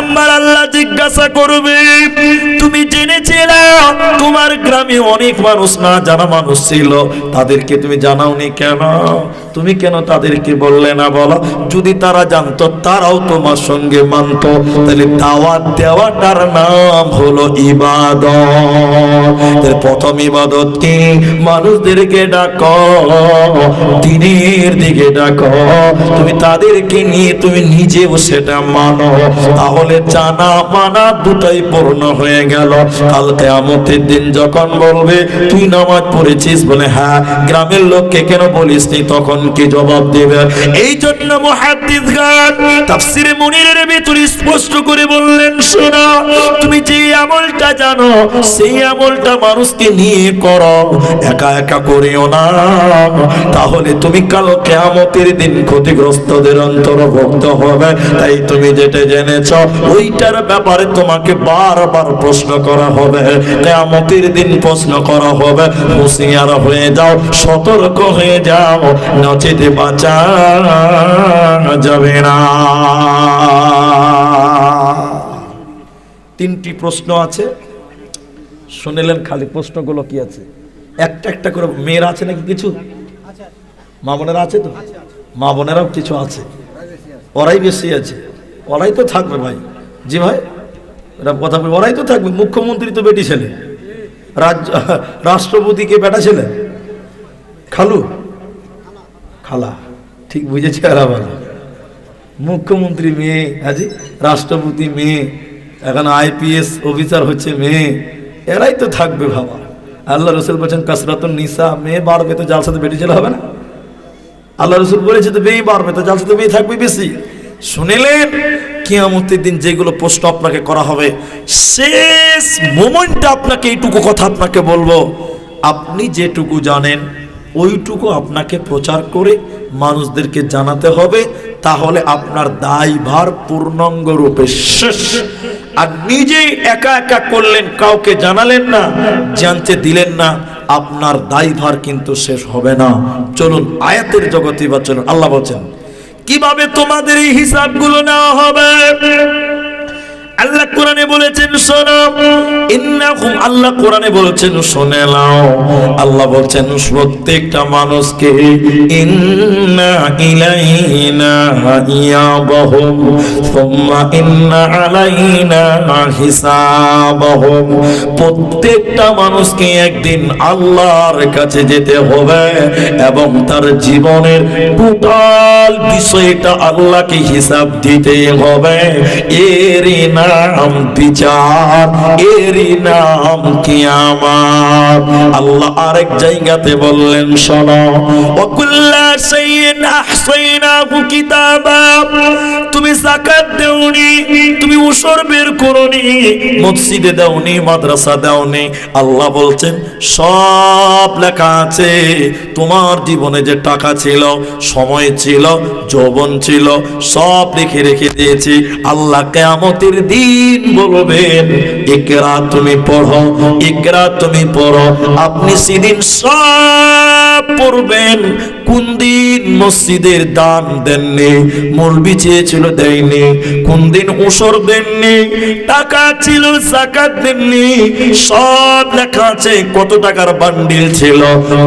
Number আল্লাহ জিজ্ঞাসা করবে তুমি জেনেছিলে তোমার গ্রামে অনেক মানুষ, না জানা মানুষ ছিল। তাদেরকে তুমি জানাওনি কেন? তুমি কেন তাদেরকে বললে না বলো? যদি তারা জানতো, তারাও তোমার সঙ্গে মানত। তাহলে দাওয়াত দেওয়াটার নাম হলো ইবাদত। প্রথম ইবাদত কি? মানুষদেরকে ডাকো, দিনের দিকে ডাকো। তুমি তাদেরকে নিয়ে তুমি নিজেও সেটা মানো। তাহলে জানা মানা দুটাই পূর্ণ হয়ে গেল। কাল কেয়ামতের দিন যখন বলবে, তুই নামাজ পড়েছিস? বলে হ্যাঁ। গ্রামের লোককে কেন বলিসনি? তখন কি জবাব দেবে? এই জন্য মুনিরের ভিতরে স্পষ্ট করে বললেন, শোনা, তুমি যে আমলটা জানো, সেই আমলটা মানুষকে নিয়ে করো। একা একা করিও না। তাহলে তুমি কাল কেয়ামতের দিন ক্ষতিগ্রস্তদের অন্তর্ভুক্ত হবে। তাই তুমি যেটা জেনেছ, ওইটার ব্যাপারে তোমাকে বারবার প্রশ্ন করা হবে। কেয়ামতের দিন প্রশ্ন করা হবে, হুঁশিয়ার হয়ে যাও, সতর্ক হয়ে যাও, নচেতে বাঁচা যাবে না। তিনটি প্রশ্ন আছে, শুনিলেন খালি প্রশ্নগুলো কি আছে? একটা একটা করে, মেয়েরা আছে নাকি কিছু? মা বোনেরা আছে তো? মা বোনেরাও কিছু আছে। ওরাই বেশি আছে। ওরাই তো থাকবে ভাই। জি ভাই? কথা বলি, ওরাই তো থাকবে মুখ্যমন্ত্রী তো বেটি ছেলে। রাজ্য রাষ্ট্রপতিকে বেটা ছেলে? খালু? খালা। ঠিক বুঝেছি আর ভালো। মুখ্যমন্ত্রী মেয়ে আজি? রাষ্ট্রপতি মেয়ে এখন আইপিএস অফিসার হচ্ছে মেয়ে। এরাই তো থাকবে ভাবা। আল্লাহ রসুল বলছেন কাসরাতুন নিসা মেয়ে বাড়বে তো যার সাথে বেটি ছেলে হবে না? আল্লাহ রসুল বলেছে তো মেয়ে বাড়বে তো যার সাথে মেয়ে থাকবে বেশি। শুনিলেন? কিয়ামতের দিন যেগুলো প্রশ্ন আপনাকে করা হবে, শেষ মোমেন্টে আপনাকে এইটুকু কথা আপনাকে বলব। আপনি যেটুকু জানেন, ওইটুকু আপনাকে প্রচার করে মানুষদেরকে জানাতে হবে, তাহলে আপনার দায়ভার পূর্ণাঙ্গ রূপে শেষ। আর নিজেই একা একা করলেন, কাউকে জানালেন না, জানতে দিলেন না, আপনার দায়ভার কিন্তু শেষ হবে না। চলুন, আয়াতের জগতে বা চলুন। আল্লাহ বলছেন কীভাবে তোমাদের এই হিসাবগুলো নেওয়া হবে? আল্লাহ কোরআনে বলেছেন, শোনো। ইন্নাকুম আল্লাহ কোরআনে বলেছেন, শুনে নাও। আল্লাহ বলছেন, প্রত্যেকটা মানুষকে, ইন্না ইলাইনা ইয়াবাহুম সুম্মা ইন্না আলাইনা হিসাবাহুম। প্রত্যেকটা মানুষকে একদিন আল্লাহর কাছে যেতে হবে এবং তার জীবনের টোটাল বিষয়টা আল্লাহকে হিসাব দিতে হবে। এরই নাম বিচার, এরই নাম কিয়ামাত। আল্লাহ আরেক জায়গাতে বললেন, শোনো আহসাইনাহু কিতাবা। তুমি যাকাত দেওনি, তুমি উসর বের করনি, মসজিদে মাদ্রাসা দাওনি। আল্লাহ বলছেন, সব লেখা আছে। তোমার জীবনে যে টাকা ছিল, সময় ছিল, যৌবন ছিল, সব লিখে রেখে দিয়েছি। আল্লাহ কেয়ামতের দিন বলবেন ইকরা তুমি পড়ো ইকরা তুমি পড়ো। আপনি সেদিন সব পড়বেন কোন দিন মসজিদের দান দেননি? মলবি চেয়েছিল দেয়নি। কোন দিন উসর দেননি? টাকা ছিল সাকাত দেননি। সব লেখা আছে, কত টাকার বান্ডিল ছিল,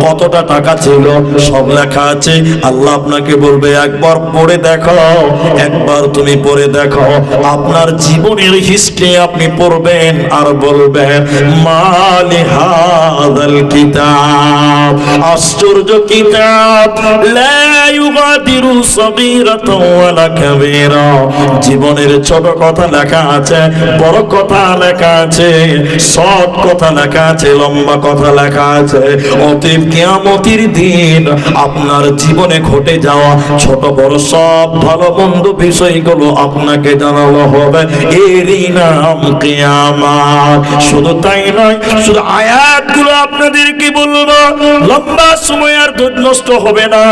কতটা টাকা ছিল, সব লেখা আছে। আল্লাহ আপনাকে বলবে, একবার পড়ে দেখো, একবার তুমি পড়ে দেখো। আপনার জীবনের হিস্ট্রি আপনি পড়বেন আর বলবেন, মালি হাদাল কিতাব, আশ্চর্য কিতাব জীবনের ছোট কথা লেখা আছে, বড় কথা লেখা আছে, সৎ কথা লেখা আছে, লম্বা কথা লেখা আছে। অতএব কিয়ামতের দিন আপনার জীবনে ঘটে যাওয়া ছোট বড় সব ভালো মন্দ বিষয়গুলো আপনাকে জানানো হবে। এরই নাম কিয়ামাত। শুধু তাই নয়, শুধু আয়াতগুলো আপনাদেরকে বলব, লম্বা সময় আর নষ্ট হবে হবে না।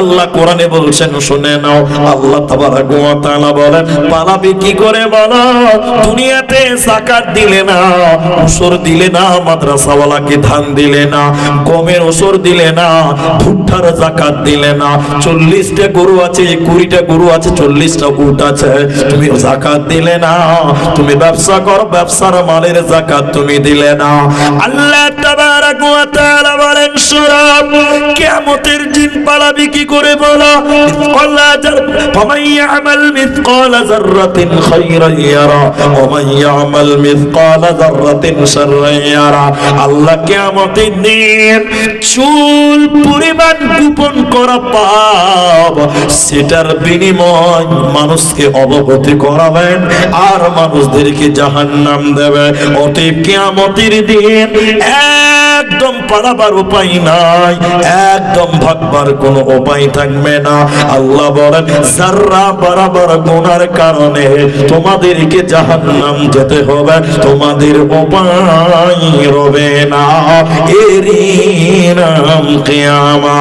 আল্লাহ কোরআনে বলছেন, শুনে নাও। আল্লাহ তাবারাক বলেন, পালাবে কি করে বলো? দুনিয়াতে যাকাত দিলে না উসর দিলে না, মাদ্রাসাওয়ালাকে ধান দিলে না, গমের ওসর দিলে না, ভুট্টার জাকাত দিলে না। চল্লিশটা গরু আছে, কুড়িটা গরু আছে, চল্লিশটা উট আছে। তুমি জাকাত দিলে না, তুমি ব্যবসা করো, ব্যবসার মালের জাকাত তুমি দিলে না। আল্লাহ তাবারাক বলেন সূরা কিয়ামতের দিন পালাবি কি করে বলো আল্লাহ কিয়ামতের দিন চুল পরিমাণ গোপন করা পাপ, সেটার বিনিময় মানুষকে অবগতি করাবেন আর মানুষদেরকে জাহান্নাম দেবে। অতএব কিয়ামতের দিন একদম পালাবার উপায় নাই, একদম ভাগবার কোনো উপায় থাকবে না। আল্লাহ বলেন যাররা বরাবর গুনার কারণে তোমাদেরকে জাহান্নাম যেতে হবে, তোমাদের উপায় রবে না। এরই নাম কিয়ামা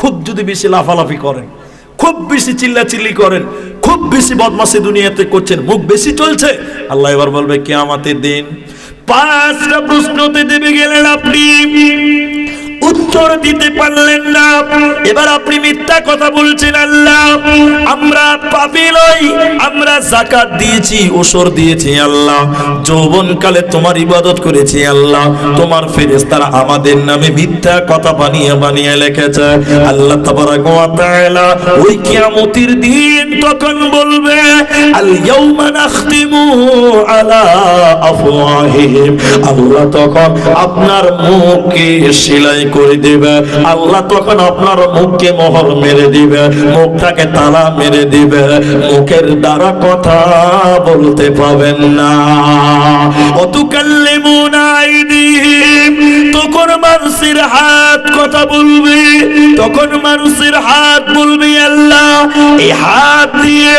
খুব যদি বেশি লাফালাফি করেন, খুব বেশি চিল্লাচিল্লি করেন, খুব বেশি বদমাসি দুনিয়াতে করছেন, মুখ বেশি চলছে, আল্লাহ এবার বলবে কে আমাদের দিন পাঁচটা প্রশ্নতে দেবে গেলেন আপনি। উত্তর দিতে পারলেন না। এবার আপনি মিথ্যা কথা বলছেন আল্লাহ আমরা পাপি নই আমরা জাকাত দিয়েছি, ওসর দিয়েছি আল্লাহ। যৌবন কালে তোমার ইবাদত করেছি আল্লাহ। তোমার ফেরেশতারা আমাদের নামে মিথ্যা কথা বানিয়ে বানিয়ে লিখেছে। আল্লাহ তাবারাক ওয়া তাআলা ওই কিয়ামতের দিন তখন বলবে, আল ইয়াউমা নাখতিমু আলা আফওয়াহিহিম। আল্লাহ তখন আপনার মুখকে সেলাই করে দিবে। আল্লাহ তখন আপনার মুখকে মোহর মেরে দিবে, মুখটাকে তালা মেরে দিবে। মুখের দ্বারা কথা বলতে পাবেন না। অতুকাল্লিমুনা আইদিহিম, তখন মানুষের হাত কথা বলবে, তখন মানুষের হাত বলবে, আল্লাহ, এই হাত দিয়ে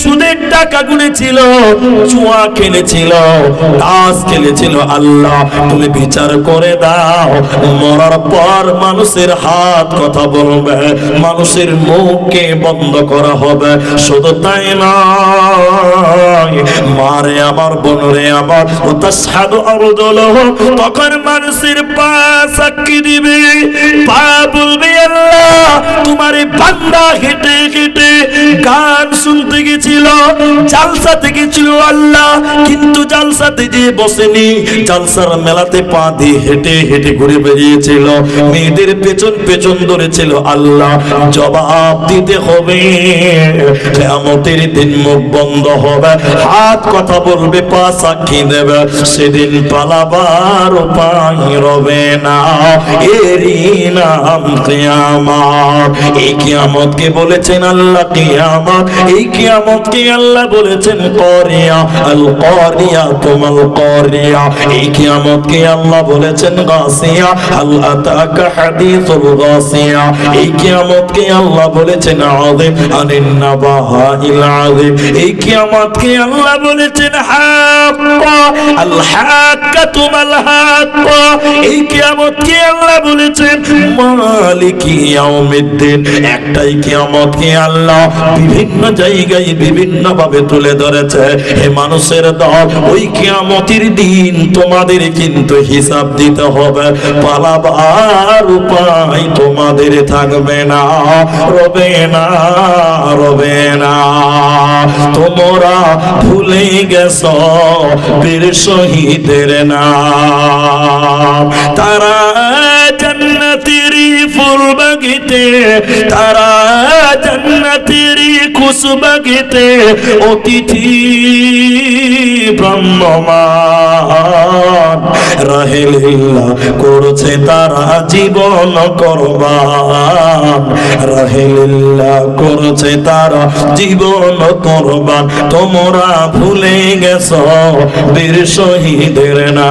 সুদের টাকা গুনেছিল জুয়া খেলেছিল, তাস খেলেছিল, আল্লাহ, তুমি বিচার করে দাও, মরার পর মানুষের হাত কথা বলবে, মানুষের মুখকে বন্ধ করা হবে। শুধু তাই নয়, মারে আমার বোনরে আমার সাধু অবদল তখন মানুষের পা সাক্ষী দিবে। পা বলবে, আল্লাহ, তোমার বান্দা হেঁটে হেঁটে গান শুনতে গেছিল জালসাতে গেছিল আল্লাহ, কিন্তু জালসাতে যে বসেনি, জালসার মেলাতে পা দিয়ে হেঁটে হেঁটে ঘুরে বেরিয়েছিল। মেয়েদের পেছন পেছন ধরেছিল আল্লাহ। জবাব দিতে হবে। কেমতের দিন মুখ বন্ধ হবে। হাত কথা বলবে, পা সাক্ষী দেবে। সেদিন পালাবার উপায় রবে না। এরই নাম কিয়ামত। এই কিয়ামতকে বলেছেন আল্লাহ কিয়ামত। এই কিয়ামতকে আল্লাহ বলেছেন করিয়া। আল করিয়া তোমাল করিয়া এই কিয়ামতকে আল্লাহ বলেছেন গাসিয়া আল আতাকা এই আল্লাহ বলেছেন, আযীম আনিন আল্লাহ বলেছেন আল্লাহ বলেছেন আল্লাহ বিভিন্ন জায়গায় বিভিন্ন ভাবে তুলে ধরেছে। হে মানুষের দল, ওই কিয়ামতের দিন তোমাদের কিন্তু হিসাব দিতে হবে। পালাবার উপায় তোমাদের থাকবে না। রবে না রবে না। তোমরা ভুলে গেছ, বীর শহীদের না তারা জন্নতেরি ফুল বাগিতে, তারা জন্নতেরি খুশ বাগিতে, অতিথি ব্রহ্মমান রাহেলিল্লা করছে তারা জীবন করবান। রাহেলিল্লা করছে তারা জীবন করবান। তোমরা ভুলে গেছ বীর শহীদের না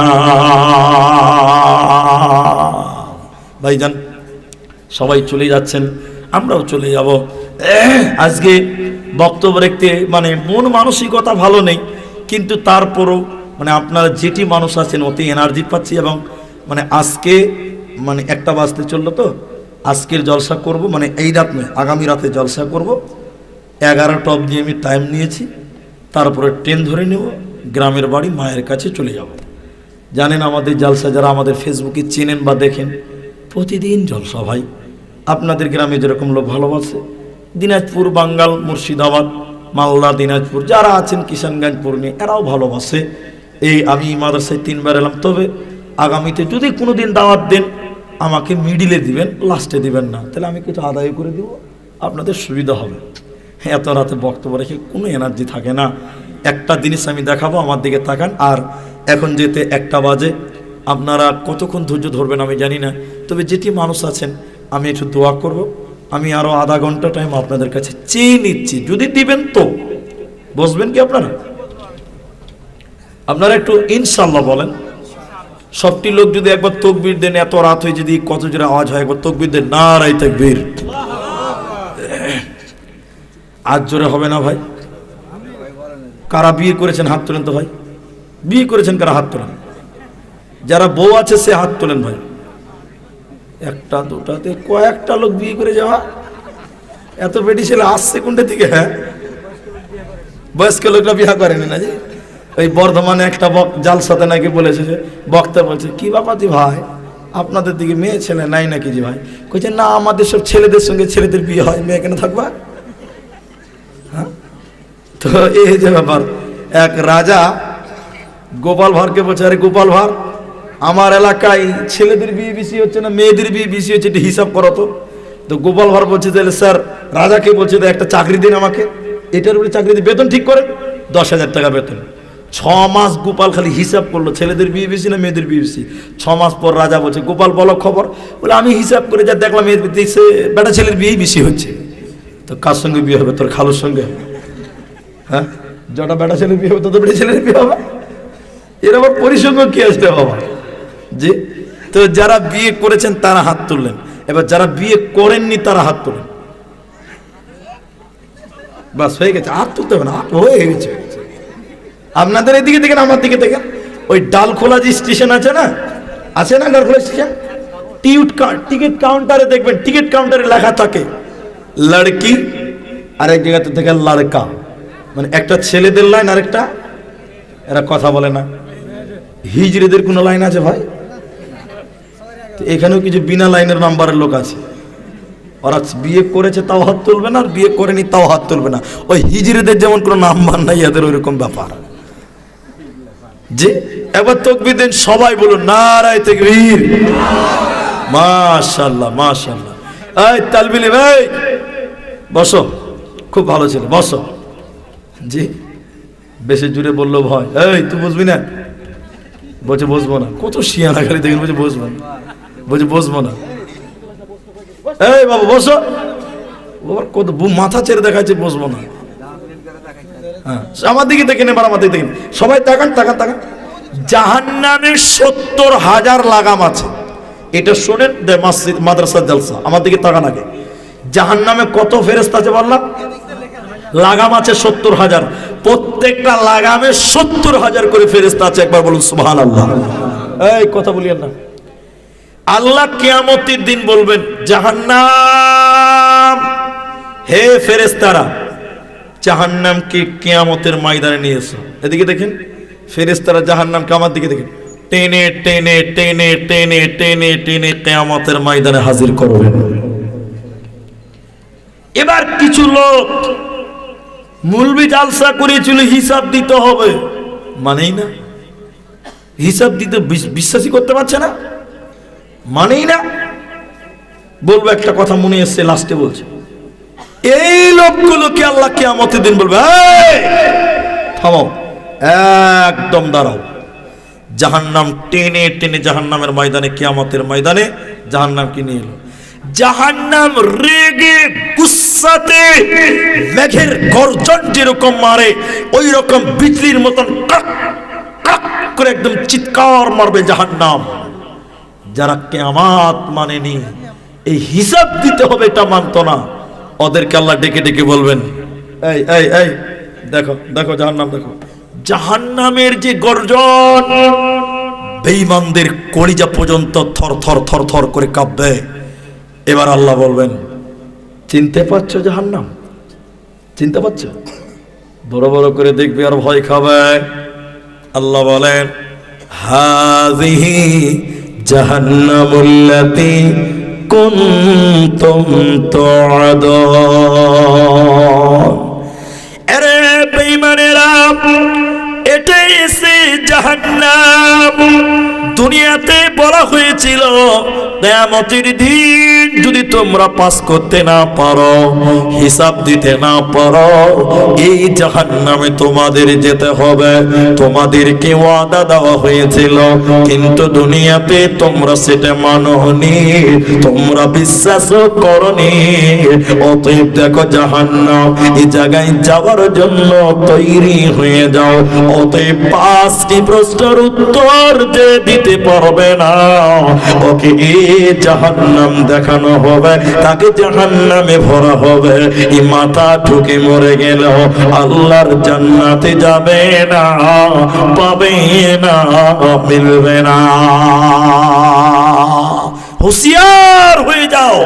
ভাইজান, সবাই চলে যাচ্ছেন, আমরাও চলে যাব। আজকে বক্তব্য রাখতে মানে মন মানসিকতা ভালো নেই, কিন্তু তারপরও মানে আপনারা যেটি মানুষ আছেন, অতি এনার্জি পাচ্ছি এবং মানে আজকে মানে একটা বাজতে চলল তো, আজকের জলসা করব মানে এই রাত নয়, আগামী রাতে জলসা করব। এগারোটা অবধি আমি টাইম নিয়েছি, তারপরে ট্রেন ধরে নেব, গ্রামের বাড়ি, মায়ের কাছে চলে যাব। জানেন আমাদের জলসা, যারা আমাদের ফেসবুকে চেনেন বা দেখেন প্রতিদিন জলসা ভাই আপনাদের গ্রামে যেরকম লোক ভালোবাসে দিনাজপুর, বাঙ্গাল, মুর্শিদাবাদ, মালদা, দিনাজপুর, যারা আছেন কিষানগঞ্জ পূর্ণি এরাও ভালোবাসে এই আমি মাদ্রাসায় তিনবার এলাম, তবে আগামীতে যদি কোনো দিন দাওয়াত দেন, আমাকে মিডিলে দিবেন লাস্টে দিবেন না। তাহলে আমি কিছু আদায় করে দিব, আপনাদের সুবিধা হবে। এত রাতে বক্তব্য রেখে কোনো এনার্জি থাকে না। একটা জিনিস আমি দেখাবো, আমার দিকে তাকান। আর এখন যেতে একটা বাজে আপনারা কতক্ষণ ধৈর্য ধরবেন আমি জানি না। তবে যেটি মানুষ আছেন, আমি একটু দোয়া করব। আমি আরও আধা ঘণ্টা টাইম আপনাদের কাছে চেয়ে নিচ্ছি। যদি দিবেন তো। বসবেন কি আপনারা? আপনারা একটু ইনশাল্লাহ বলেন। সবটি লোক যদি একবার তকবির দেন, এত রাত হয়ে যদি কত জোরে আওয়াজ হয়, একবার তকবির দেন। না রাই তকবির। আজ জোরে হবে না ভাই। কারা বিয়ে করেছেন, হাত তোলেন তো ভাই। বিয়ে করেছেন কারা, হাত তোলেন? যারা বউ আছে, সে হাত তোলেন ভাই। একটা, দুটাতে কয়েকটা লোক বিয়ে করে যাওয়া। এত বেটি ছেলে আসছে কোনটা থেকে হ্যাঁ? বয়স্ক লোকরা বিয়ে করেনি না যে ওই বর্ধমানে একটা বক জালসাতে নাকি বলেছে যে, বক্তা বলছে, কি বাপাতি ভাই? আপনাদের দিকে মেয়ে ছেলে নাই নাকি জি ভাই? কইছে, না, আমাদের সব ছেলেদের সঙ্গে ছেলেদের বিয়ে হয়, মেয়ে কেন থাকবা? হ্যাঁ? তো এই যে ব্যাপার। এক রাজা গোপাল ভাঁড়কে বলছে, আরে গোপাল ভাঁড় আমার এলাকায় ছেলেদের বিয়ে বেশি হচ্ছে না, মেয়েদের বিয়ে বেশি হচ্ছে, একটু হিসাব করো তো। তো গোপাল ভাঁড় বলছে, তাহলে স্যার, রাজাকে বলছে একটা চাকরি দিন আমাকে। এটার উপরে চাকরি দিন বেতন ঠিক করে, দশ হাজার টাকা বেতন। ছ মাস গোপাল খালি হিসাব করল, ছেলেদের বিয়ে বেশি না, মেয়েদের বিয়ে বেশি? ছ মাস পর রাজা বলছে, গোপাল, বলো খবর? বলে, আমি হিসাব করে যা দেখলাম মেয়ের দেখছে বেটা ছেলের বিয়েই বেশি হচ্ছে। তো কার সঙ্গে বিয়ে হবে? তোর খালুর সঙ্গে? হ্যাঁ? যটা বেটা ছেলের বিয়ে হবে, তত বেটা ছেলের বিয়ে হবে। এর আবার পরিসঙ্গ কি আসবে বাবা জি? তো যারা বিয়ে করেছেন, তারা হাত তুললেন। এবার যারা বিয়ে করেননি, তারা হাত তোলেন। বাস, হয়ে গেছে। হাত তুলতে হবে না। হয়ে গেছে। আপনাদের এদিকে দেখেন, আমার দিকে দেখেন। ওই ডালখোলা যে স্টেশন আছে না? আছে না ডালখোলা স্টেশন? টিউট টিকিট কাউন্টারে দেখবেন, টিকিট কাউন্টারে লেখা থাকে, লড়কি আর এক জায়গাতে থেকে, লড়কা মানে একটা ছেলেদের লাইন, আরেকটা, এরা কথা বলে না। হিজড়েদের কোনো লাইন আছে ভাই? এখানেও কিছু বিনা লাইনের নাম্বারের লোক আছে। ওরা বিয়ে করেছে তাও হাত তুলবে না, আর বিয়ে করেনি তাও হাত তুলবে না। ওই হিজড়িদের যেমন কোনো নাম্বার নাই, এদের ওইরকম ব্যাপার। জি একবার তকবির দেন, সবাই বলুন, নারায় তকবীর। মাশাল্লাহ মাশাল্লাহ এই তালবিলি ভাই, বসো। খুব ভালো ছিল, বসো। জি, বেশি জুড়ে বলল ভয়। এই, তুই বুঝবি না? বলছে বসবো না। কত শিয়ানা খালি দেখেন, বলছে বসবো না। বলছে, বসবো না। এই বাবু, বসো। কত মাথা ছেড়ে দেখাচ্ছে, বসবো না। হ্যাঁ আমার দিকে দেখেন, এবার আমার দিকে দেখেন। সবাই তাকান তাকান তাকান। জাহান্নামের সত্তর হাজার লাগাম আছে। এটা শোনেন মাদ্রাসা জলসা। আমার দিকে তাকান আগে। জাহান্নামে কত ফেরেস্তা আছে বললাম? লাগাম আছে সত্তর হাজার। প্রত্যেকটা লাগামে সত্তর হাজার করে ফেরেস্তা আছে। একবার বলুন সুবহান আল্লাহ এই, কথা বলিয়েন না। আল্লাহ কেয়ামতির দিন বলবেন, জাহান্নাম। হে ফেরেস্তারা জাহান্নামকে কেয়ামতের ময়দানে নিয়ে এসো। এদিকে দেখেন ফেরেস্তারা জাহান্নামকে আমার দিকে দেখেন। টেনে টেনে টেনে টেনে টেনে টেনে কেয়ামতের ময়দানে হাজির করবেন। এবার কিছু লোক মুলবি জালসা করেছিল হিসাব দিতে হবে। মানেই না। হিসাব দিতে বিশ- বিশ্বাসই করতে পারছে না। মানেই না। বলব একটা কথা মনে এসছে লাস্টে বলছে। এই লোকগুলোকে আল্লাহ কেয়ামতের দিন বলবে "এই, থামো একদম দাঁড়াও। জাহান্নাম টেনে টেনে জাহান্নামের ময়দানে কিয়ামতের ময়দানে জাহান্নামকে নিয়ে এলো। জাহান্নাম রেগে গুসাতে মেঘের গর্জন যেরকম মারে ওই রকম বিজলির মতন করে একদম চিৎকার মারবে জাহান্নাম। যারা কেয়ামাত মানেনি, এই হিসাব দিতে হবে এটা মানতো না। ওদেরকে আল্লাহ ডেকে ডেকে বলবেন, এই এই এই, দেখো দেখো জাহান্নাম, দেখো। জাহান্নামের যে গর্জন, বেঈমানদের কলিজা পর্যন্ত থর থর থর থর করে কাঁপবে। এবার আল্লাহ বলবেন, চিনতে পারছ জাহান্নাম? চিনতে পারছ? বড় বড় করে দেখবে আর ভয় খাবে। আল্লাহ বলেন হাজিহি জাহান্নামুল্লাতি কুনতুম তুআদুন। আরে বেঈমানেরা জাহান্নাম। দুনিয়াতে বলা হয়েছিল, কেয়ামতের দিন যদি তোমরা পাস করতে না পারো, হিসাব দিতে না পারো, এই জাহান্নামে তোমাদের যেতে হবে। তোমাদেরকে ওয়াদা দেওয়া হয়েছিল, কিন্তু দুনিয়াতে তোমরা সেটা মাননি, তোমরা বিশ্বাসও করনি। অতএব দেখো জাহান্নাম এই জায়গায় যাওয়ার জন্য তৈরি হয়ে যাও। অতএব পাঁচটি প্রশ্নের উত্তর যে দিতে পারবে না। ওকে এ জাহান্নাম দেখানো হবে, তাকে জাহান্নামে ভরা হবে। এই মাথা ঠুকে মরে গেল আল্লাহর জান্নাতে যাবে না, পাবে না, মিলবে না। হুঁশিয়ার হয়ে যাও,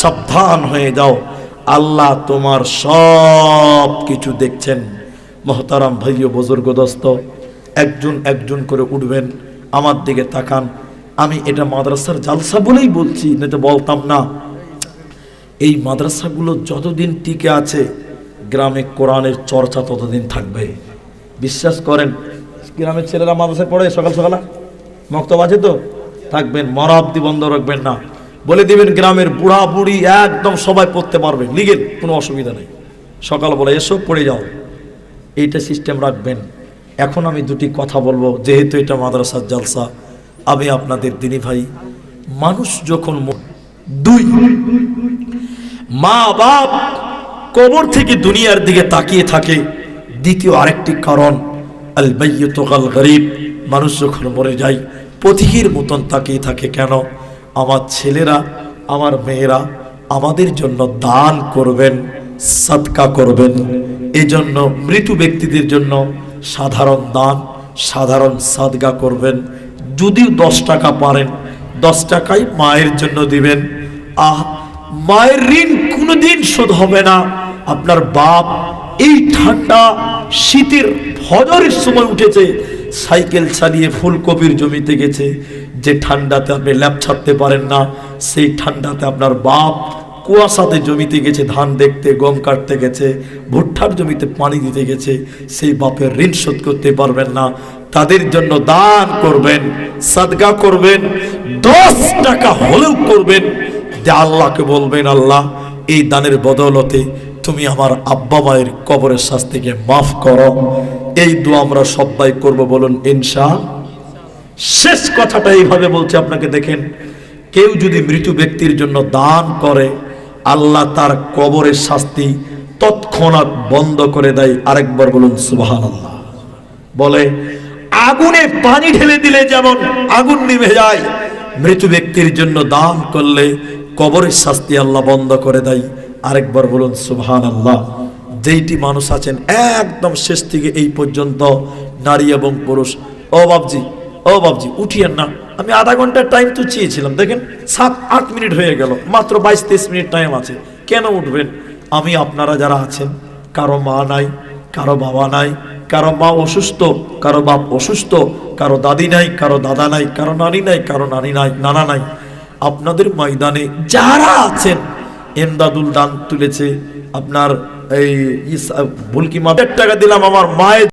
সাবধান হয়ে যাও। আল্লাহ তোমার সব কিছু দেখছেন। মহতারাম ভাইও, বুজুর্গ দোস্ত একজন একজন করে উঠবেন, আমার দিকে তাকান। আমি এটা মাদ্রাসার জালসা বলেই বলছি না তো বলতাম না। এই মাদ্রাসাগুলো যতদিন টিকে আছে, গ্রামে কোরআনের চর্চা ততদিন থাকবে। বিশ্বাস করেন, গ্রামের ছেলেরা মাদ্রাসায় পড়ে সকাল সকাল? মক্তব আছে তো? থাকবেন মরাব্দি বন্ধ রাখবেন না। বলে দিবেন, গ্রামের বুড়া বুড়ি একদম সবাই পড়তে পারবে। লিগেল কোনো অসুবিধা নেই। সকাল বলে এসো, পড়ে যাও। এইটা সিস্টেম রাখবেন। এখন আমি দুটি কথা বলব, যেহেতু এটা মাদ্রাসার জালসা। আমি আপনাদের দিনী ভাই, মানুষ যখন দুই মা বাপ কবর থেকে দুনিয়ার দিকে তাকিয়ে থাকে, দ্বিতীয় আরেকটি কারণ আল বাইয়তুল গরিব মানুষ যখন মরে যায় পথিকের মতন তাকিয়ে থাকে কেন? আমার ছেলেরা, আমার মেয়েরা আমাদের জন্য দান করবেন সৎকা করবেন। এজন্য মৃত ব্যক্তিদের জন্য সাধারণ দান, সাধারণ সাদগা করবেন। যদি দশ টাকা পারেন, দশ টাকাই মায়ের জন্য দিবেন। আহ, মায়ের ঋণ কোনোদিন শোধ হবে না। আপনার বাপ এই ঠান্ডা শীতের ফজরের সময় উঠেছে, সাইকেল চালিয়ে ফুলকপির জমিতে গেছে। যে ঠান্ডাতে আপনি ল্যাপ ছাড়তে পারেন না, সেই ঠান্ডাতে আপনার বাপ কুয়াশাতে জমিতে গেছে, ধান দেখতে, গম কাটতে গেছে, ভুট্টার জমিতে পানি দিতে গেছে, সেই বাপের ঋণ শোধ করতে পারবেন না। তাদের জন্য দান করবেন, সাদগা করবেন, দশ টাকা হলেও করবেন। যে আল্লাহকে বলবেন, আল্লাহ, এই দানের বদৌলতে তুমি আমার আব্বা মায়ের কবরের শাস্তিকে মাফ করো। এই দোয়া আমরা সবাই করব বলুন ইনশা শেষ কথাটা এইভাবে বলছে, আপনাকে দেখেন, কেউ যদি মৃত ব্যক্তির জন্য দান করে আল্লাহ তার কবরের শাস্তি তৎক্ষণাৎ বন্ধ করে দেয়। আরেকবার বলুন সুবাহান আল্লাহ বলে, আগুনে পানি ঢেলে দিলে যেমন আগুন নিভে যায় মৃত ব্যক্তির জন্য দান করলে কবরের শাস্তি আল্লাহ বন্ধ করে দেয়। আরেকবার বলুন সুবহান আল্লাহ যেইটি মানুষ আছেন, একদম শেষ থেকে এই পর্যন্ত নারী এবং পুরুষ। ও বাবজি ও বাবজি উঠিয়েন না। আমি আধা ঘণ্টার টাইম তো চেয়েছিলাম দেখেন, সাত, আট মিনিট হয়ে গেল, মাত্র বাইশ, তেইশ মিনিট টাইম আছে। কেন উঠবেন? আমি আপনারা যারা আছেন, কারও মা নাই, কারও বাবা নাই, কারও মা অসুস্থ, কারও বাপ অসুস্থ, কারও দাদি নাই, কারও দাদা নাই, কারও নানি নাই, কারও নানি নাই, নানা নাই। আপনাদের ময়দানে যারা আছেন, এমদাদুল দান তুলেছে, আপনার এই ভুলকি মাদের টাকা দিলাম আমার মায়ের